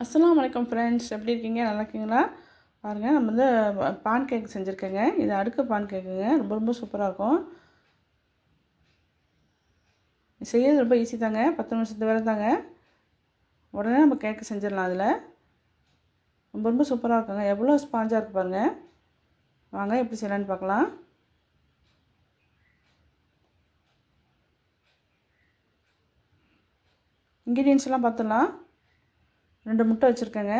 அஸ்லாம் வலைக்கம் ஃப்ரெண்ட்ஸ் எப்படி இருக்கீங்க? நல்லா இருக்கீங்களா? பாருங்கள் நம்ம வந்து பான் கேக் செஞ்சுருக்கேங்க. இது அடுக்கு பான் கேக்குங்க ரொம்ப ரொம்ப சூப்பராக இருக்கும். செய்யறது ரொம்ப ஈஸி தாங்க. பத்து நிமிஷத்து வேலை தாங்க. உடனே நம்ம கேக்கு செஞ்சிடலாம் அதில். ரொம்ப ரொம்ப சூப்பராக இருக்குங்க. எவ்வளோ ஸ்பாஞ்சாக இருக்கு பாருங்கள் வாங்க எப்படி செய்யலான்னு பார்க்கலாம். இன்க்ரீடியன்ஸ்லாம் பார்த்துடலாம். ரெண்டு முட்டை வச்சுருக்கேங்க.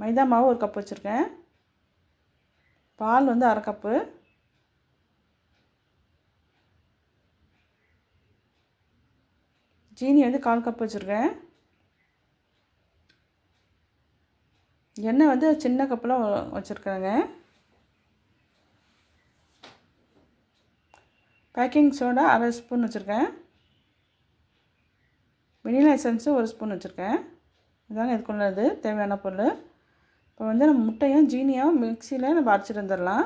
மைதா மாவு ஒரு கப் வச்சுருக்கேன். பால் வந்து அரை கப்பு. ஜீனி வந்து கால் கப் வச்சுருக்கேன். எண்ணெய் வந்து சின்ன கப்பில் வச்சுருக்கேங்க. பேக்கிங் சோடா அரை ஸ்பூன் வச்சுருக்கேன். வெனிலா எசன்ஸு ஒரு ஸ்பூன் வச்சுருக்கேன். இதாங்க இதுக்குள்ளது தேவையான பொருள். இப்போ வந்து நம்ம முட்டையும் ஜீனியும் மிக்சியில் நம்ம அரைச்சிட்டு வந்துடலாம்.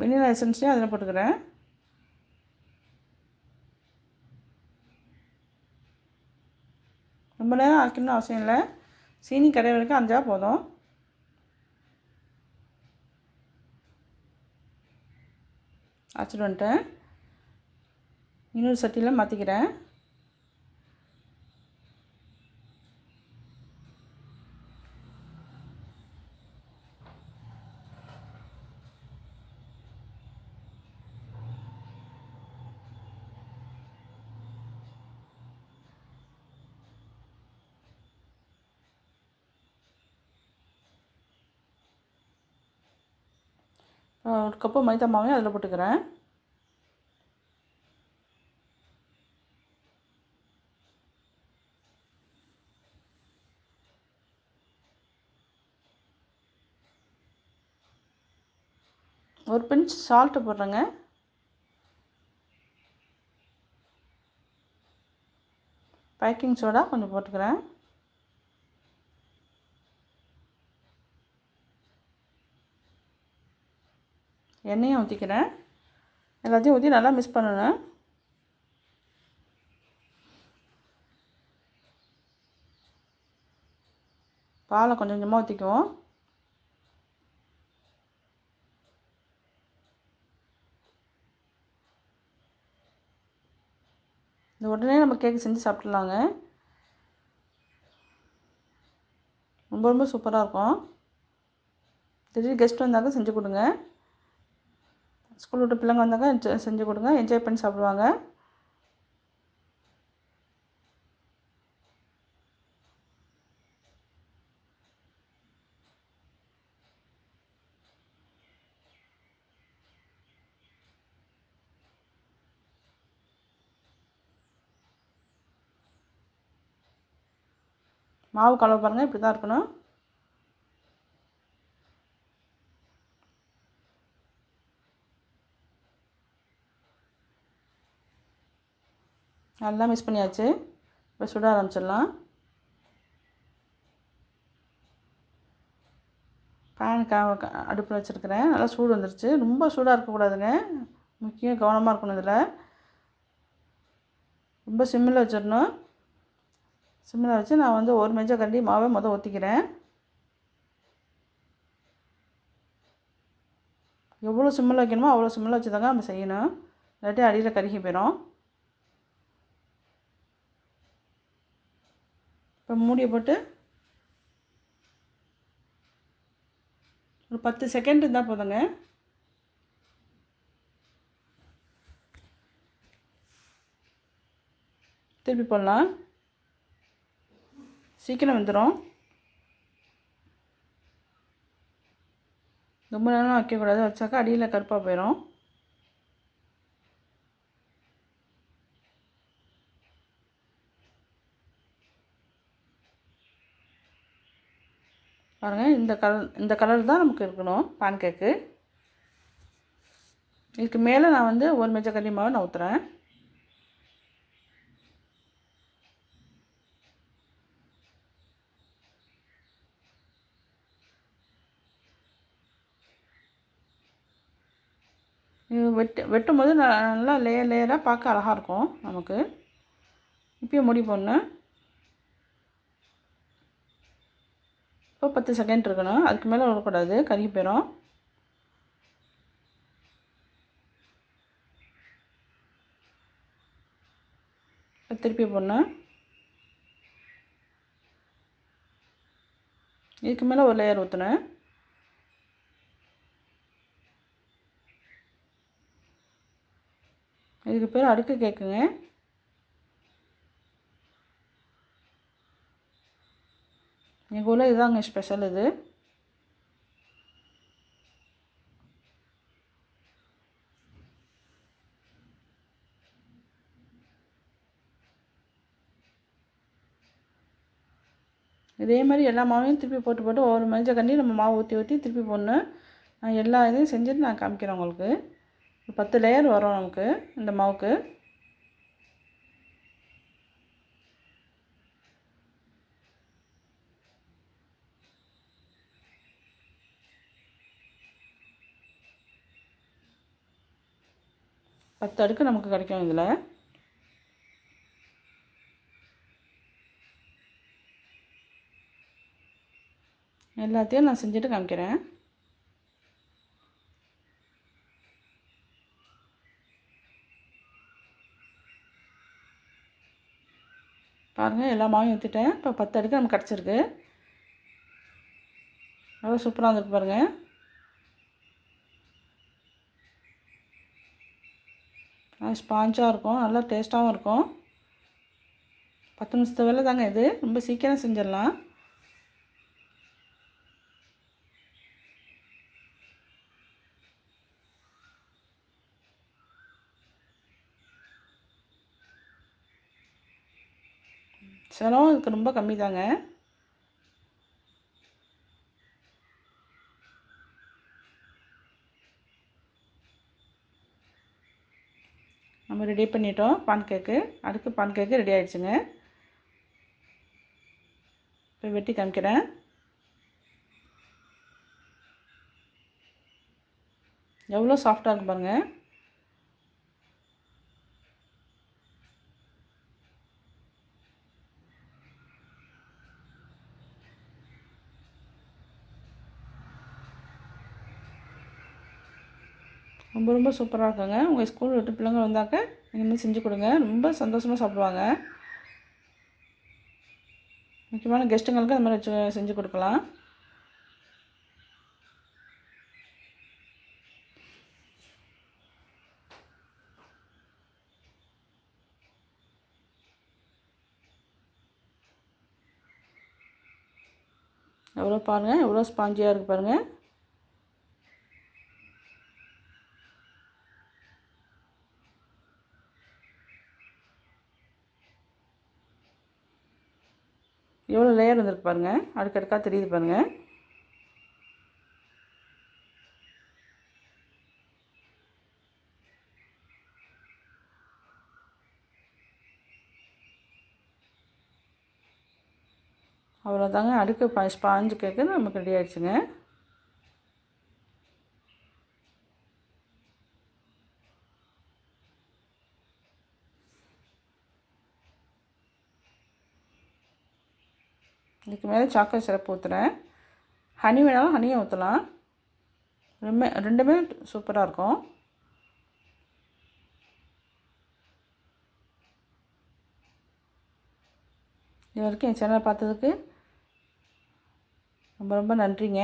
வெனிலா எசன்ஸையும் அதில் போட்டுக்கிறேன் ரொம்ப நேரம் அரைக்கணும்னு அவசியம் இல்லை. சீனி கரைய வரைக்கும் போதும். அரைச்சிட்டு வந்துட்டேன். இன்னொரு சட்டியில் மாற்றிக்கிறேன் ஒரு கப்பு மைதா மாவையும் அதில் போட்டுக்கிறேன். ஒரு பிஞ்ச் சால்ட்டு போடுறேங்க. பேக்கிங் சோடா கொஞ்சம் போட்டுக்கிறேன். எண்ணெயை ஊற்றிக்கிறேன் எல்லாத்தையும் ஊற்றி நல்லா மிக்ஸ் பண்ணணும். பாலை கொஞ்சம் கொஞ்சமாக ஊற்றிக்குவோம் இந்த உடனே நம்ம கேக் செஞ்சு சாப்பிட்லாங்க. ரொம்ப ரொம்ப சூப்பராக இருக்கும். திடீர் கெஸ்ட் வந்தாக்க செஞ்சு கொடுங்க. ஸ்கூல் விட்டு பிள்ளைங்க வந்தாங்க செஞ்சு கொடுங்க என்ஜாய் பண்ணி சாப்பிடுவாங்க. மாவு கலவை பாருங்கள் இப்படி தான் இருக்கணும். நல்லா மிக்ஸ் பண்ணியாச்சு. இப்போ சுட ஆரம்பிச்சிடலாம். பேன் கா அடுப்பில் வச்சுருக்கிறேன். நல்லா சூடு வந்துருச்சு. ரொம்ப சூடாக இருக்கக்கூடாதுங்க. முக்கியம் கவனமாக இருக்கணும் இதில். ரொம்ப சிம்மில் வச்சிடணும். சிம்மில் வச்சு நான் வந்து ஒரு மெஜ கண்டி மாவை மொதல் ஊற்றிக்கிறேன் எவ்வளோ சிம்மில் வைக்கணுமோ அவ்வளோ சிம்மில் வச்சு தாங்க நம்ம செய்யணும். இல்லாட்டி அடியில் கருகி போயிடும். இப்போ மூடியை போட்டு ஒரு பத்து செகண்ட் இருந்தால் போதுங்க. திருப்பி போடலாம். சீக்கிரம் வந்துடும் ரொம்ப நேரம் வைக்கக்கூடாது. வச்சாக்கா அடியில் கருப்பாக போயிடும் பாருங்கள் இந்த கலர் இந்த கலர் தான் நமக்கு இருக்கணும் பான் கேக்கு இதுக்கு மேலே நான் வந்து ஒரு மேஜ கல்லி மாவை நான் ஊற்றுறேன் வெட்டு வெட்டும் போது நல்லா லேயர் லேயராக பார்க்க அழகாக இருக்கும் நமக்கு. இப்போயும் முடி போடணும். இப்போ பத்து செகண்ட் இருக்கணும். அதுக்கு மேலே விடக்கூடாது. கருகி போயிடும் திருப்பி போடணும். இதுக்கு மேலே ஒரு லேயர் ஊற்றணும் இதுக்கு பேர் அடுக்கு கேட்குங்க எங்கள் ஊரில் இதுதாங்க ஸ்பெஷல் இது. இதே மாதிரி எல்லா மாவையும் திருப்பி போட்டு போட்டு ஒவ்வொரு மஞ்சள் கண்டி நம்ம மாவு ஊற்றி ஊற்றி திருப்பி போடணும். நான் எல்லா இதையும் செஞ்சுட்டு நான் காமிக்கிறேன் உங்களுக்கு. ஒரு பத்து லேயர் வரும் நமக்கு இந்த மாவுக்கு. பத்து அடுக்கு நமக்கு கிடைக்கும் இதில். எல்லாத்தையும் நான் செஞ்சுட்டு காமிக்கிறேன். பாருங்கள் எல்லா மாவையும் ஊற்றிட்டேன் இப்போ பத்து அடுக்கு நமக்கு கிடச்சிருக்கு. நல்லா சூப்பராக வந்துருக்கு பாருங்கள் ஸ்பாஞ்சாக இருக்கும். நல்லா டேஸ்ட்டாகவும் இருக்கும். பத்து நிமிஷத்து வேலை தாங்க இது. ரொம்ப சீக்கிரம் செஞ்சிடலாம். செலவும் இதுக்கு ரொம்ப கம்மி தாங்க. நம்ம ரெடி பண்ணிட்டோம் பான் கேக்கு அதுக்கு பான் கேக்கு ரெடி ஆகிடுச்சுங்க இப்போ வெட்டி காமிக்கிறேன். எவ்வளோ சாஃப்டாக இருக்கு பாருங்கள் ரொம்ப ரொம்ப சூப்பராக இருக்குங்க. உங்கள் ஸ்கூல் விட்டு பிள்ளைங்க வந்தாக்க இனிமேல் செஞ்சு கொடுங்க. ரொம்ப சந்தோஷமாக சாப்பிடுவாங்க. முக்கியமான கெஸ்ட்டுங்களுக்கு அந்த மாதிரி வச்சு செஞ்சு கொடுக்கலாம். எவ்வளோ பாருங்கள் எவ்வளோ ஸ்பாஞ்சியாக இருக்குது பாருங்கள் எவ்வளோ லேயர் வந்திருக்கு பாருங்கள் அடுக்கடுக்காக தெரியுது பாருங்கள் அவ்வளோதாங்க அடுக்கு ப ஸ்பாஞ்சு கேக்கு நமக்கு ரெடி ஆயிடுச்சுங்க. இதுக்கு மேலே சாக்லேட் சிரப் ஊற்றுறேன் ஹனி வேணாலும் ஹனியை ஊற்றலாம் ரெண்டுமே ரெண்டுமே சூப்பராக இருக்கும். இது வரைக்கும் என் சேனலை பார்த்ததுக்கு ரொம்ப ரொம்ப நன்றிங்க.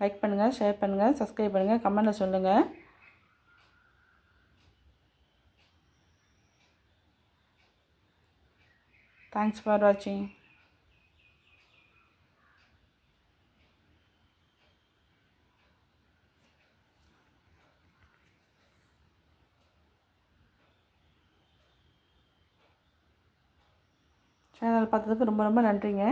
லைக் பண்ணுங்கள் ஷேர் பண்ணுங்கள் சப்ஸ்கிரைப் பண்ணுங்கள் கமெண்டில் சொல்லுங்கள் தேங்க்ஸ் ஃபார் வாட்சிங் சேனல் பார்த்ததுக்கு ரொம்ப ரொம்ப நன்றிங்க.